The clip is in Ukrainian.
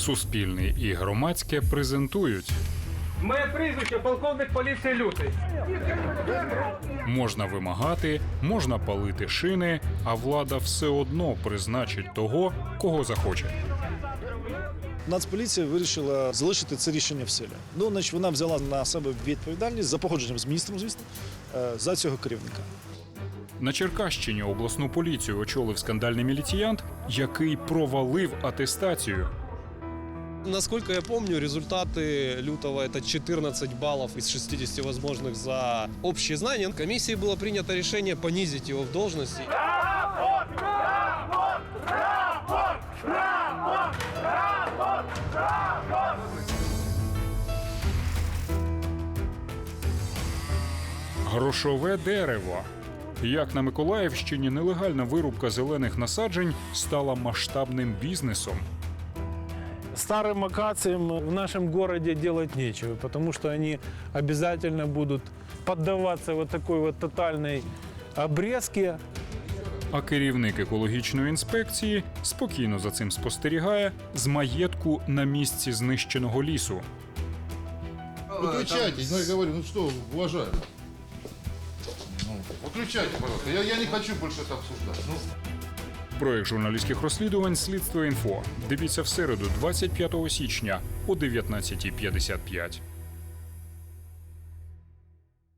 Суспільний і громадське презентують. Моє прізвище полковник поліції Лютий. Можна вимагати, можна палити шини, а влада все одно призначить того, кого захоче. Нацполіція вирішила залишити це рішення в силі. Ну, значить, вона взяла на себе відповідальність за погодженням з міністром, звісно, е, за цього керівника. На Черкащині обласну поліцію очолив скандальний міліціянт, який провалив атестацію. Насколько я помню, результаты Лютого это 14 баллов из 60 возможных за общие знания. Комиссией было принято решение понизить его в должности. Грошове дерево. Як на Миколаївщині нелегальна вирубка зелених насаджень стала масштабним бізнесом. Старым акациям в нашем городе делать нечего, потому что они обязательно будут поддаваться вот такой вот тотальной обрезке. А керівник екологічної інспекції спокійно за цим спостерігає з маєтку на місці знищеного лісу. Выключайтесь, ну я говорю, ну что, уважаемый. Ну, выключайте, пожалуйста. Я, я не хочу больше это обсуждать. Ну, Проект журналістських розслідувань Слідство інфо. Дивіться в середу, 25 січня о 19.55.